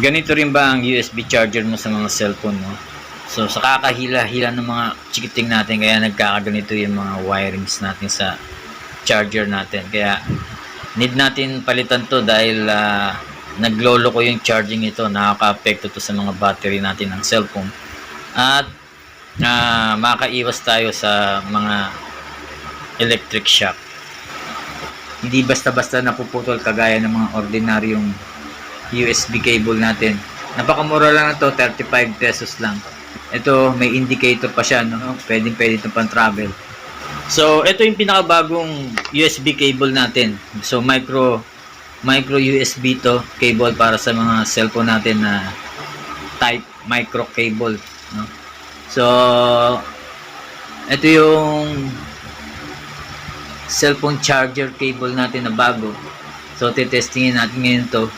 Ganito rin ba ang USB charger mo sa mga cellphone mo? So, sa kakahila-hila ng mga chikiting natin, kaya nagkakaganito yung mga wirings natin sa charger natin. Kaya, need natin palitan to dahil ah, naglolo ko yung charging ito. Nakaka-apekto to sa mga battery natin ng cellphone. At, ah, makaiwas tayo sa mga electric shock. Hindi basta-basta napuputol kagaya ng mga ordinaryong USB cable natin. Napakamura lang na to, 35 pesos lang. Ito, may indicator pa siya, no? Pwedeng pwede ito pang travel. So, ito yung pinakabagong USB cable natin. So, micro micro USB to cable para sa mga cellphone natin na type micro cable, no? So, ito yung cellphone charger cable natin na bago. So, titestingin natin ngayon to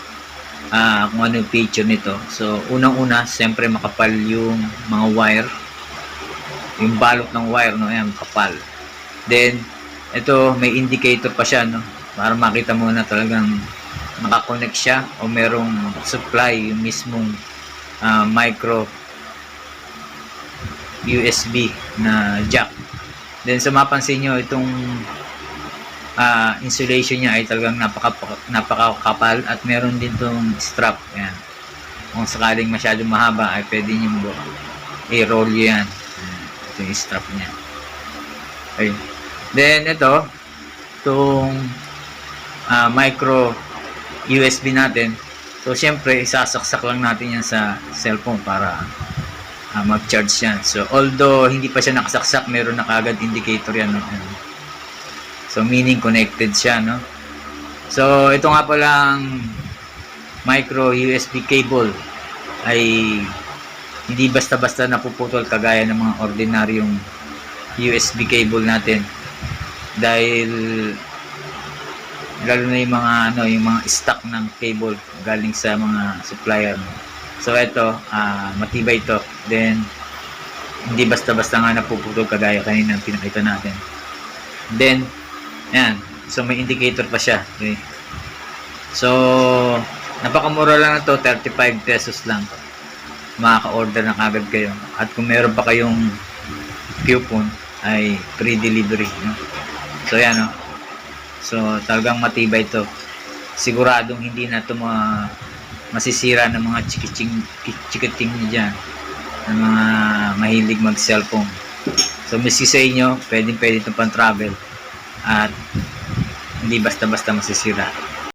ah kung ano yung feature nito. So, unang-una, siyempre makapal yung mga wire. Yung balot ng wire, no? Ayan, makapal. Then, ito, may indicator pa siya, no? Para makita mo na talagang nakakonect siya o merong supply yung mismong ah, micro USB na jack. Then, sa mapansin nyo, itong ah, insulation niya ay talagang napaka napakakapal at meron din tong strap. Yan kung sakaling masyadong mahaba ay pwede niyo i-roll yan. Ito yung strap niya. Ayun. Then ito itong ah, micro USB natin. So syempre isasaksak lang natin yan sa cellphone para ah, mag-charge yan. So although hindi pa siya nakasaksak meron na kagad indicator yan no? So, meaning connected siya, no? So, ito nga palang micro USB cable ay hindi basta-basta napuputol kagaya ng mga ordinaryong USB cable natin. Dahil lalo na yung mga ano, yung mga stock ng cable galing sa mga supplier. So, ito, ah, matibay ito. Then, hindi basta-basta nga napuputol kagaya kanina pinakita natin. Then, Ayan. So, may indicator pa siya. Okay. So, napakamura lang na to 35 pesos lang. Makaka-order na kagad kayo. At kung meron pa kayong coupon, ay free delivery. No? So, yan, no? So, talagang matibay to. Siguradong hindi na to mga masisira ng mga chikiting, chikiting nyo dyan. Ng mga mahilig mag-cellphone. So, miski sa inyo, pwedeng pwede ito pang travel at hindi basta-basta masisira.